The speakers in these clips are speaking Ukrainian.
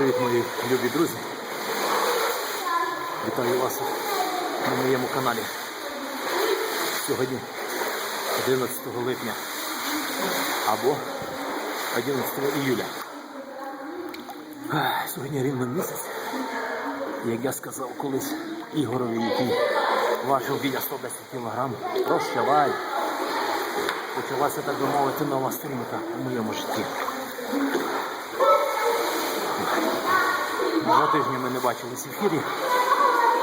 Привіт, мої любі друзі. Вітаю вас на моєму каналі. Сьогодні 11 липня або 11 іюля. Сьогодні рівно місяць, як я сказав колись Ігорові, який важив біля 110 кг. Прощавай. Почалася, так би мовити, нова сторінка у моєму житті. Два тижні ми не бачились в ефірі.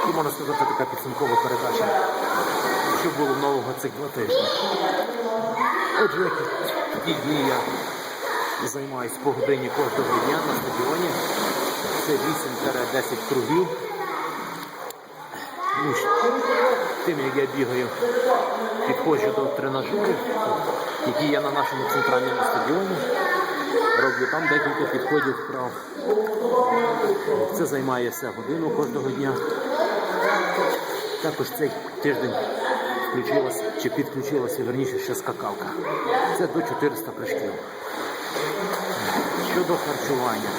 І можна сказати, така підсумкова передача, що було нового цих два тижні. Отже, ті дні я займаюся по годині кожного дня на стадіоні. Це 8-10 кругів. Ну, тим, як я бігаю, підходжу до тренажерів, які є на нашому центральному стадіоні. Роблю там декілька підходів вправ. Це займає все годину кожного дня. Також цей тиждень включилася чи підключилася верніше ще скакалка. Це до 400 прыжків. Щодо харчування.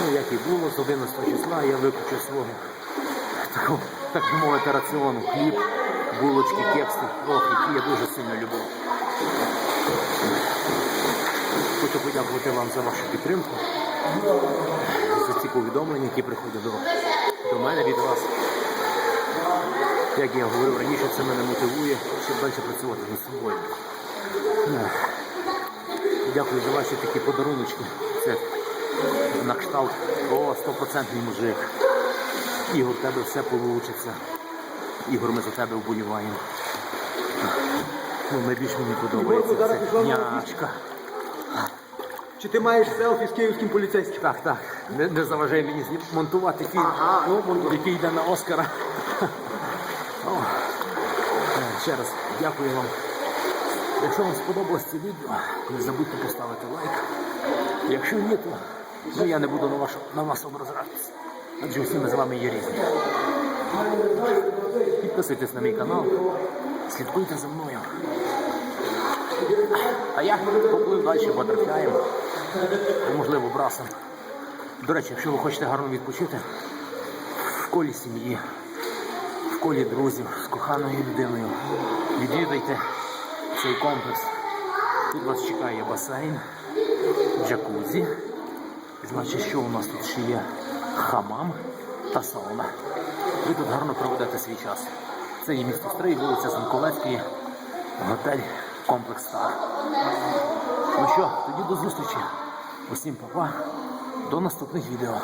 Ну, як і було, з 11 числа я виключив свого такого, так мовити, раціону хліб, булочки, кекси, ох, які я дуже сильно люблю. Хочу подякувати вам за вашу підтримку, ці повідомлення, які приходять до, до мене від вас. Як я говорив раніше, це мене мотивує, щоб далі працювати над собою. Дякую за ваші такі подаруночки. Це на кшталт о, стопроцентний мужик. Ігор, в тебе все вийде. Ігор, ми за тебе вболіваємо. Ну, найбільше мені подобається це нячка. Чи ти маєш селфі з київським поліцейським? Так, так. Не, не заважай мені монтувати фільм, ну, який йде на Оскара. О, е, ще раз дякую вам. Якщо вам сподобалось це відео, не забудьте поставити лайк. Якщо ні, то ну, я не буду на, ваш, на вас образратися. Адже всі ми з вами є різні. Підписуйтесь на мій канал, слідкуйте за мною. А я поплив далі батерфляєм, можливо, брасом. До речі, якщо ви хочете гарно відпочити в колі сім'ї, в колі друзів, з коханою людиною, відвідайте цей комплекс. Тут вас чекає басейн, джакузі. Значить, що у нас тут ще є хамам та сауна. Ви тут гарно проведете свій час. Це є місто Стрий, вулиця Занковецької, готель Комплекс Стар. Ну що, тоді до зустрічі. Усім па-па. До наступних відео.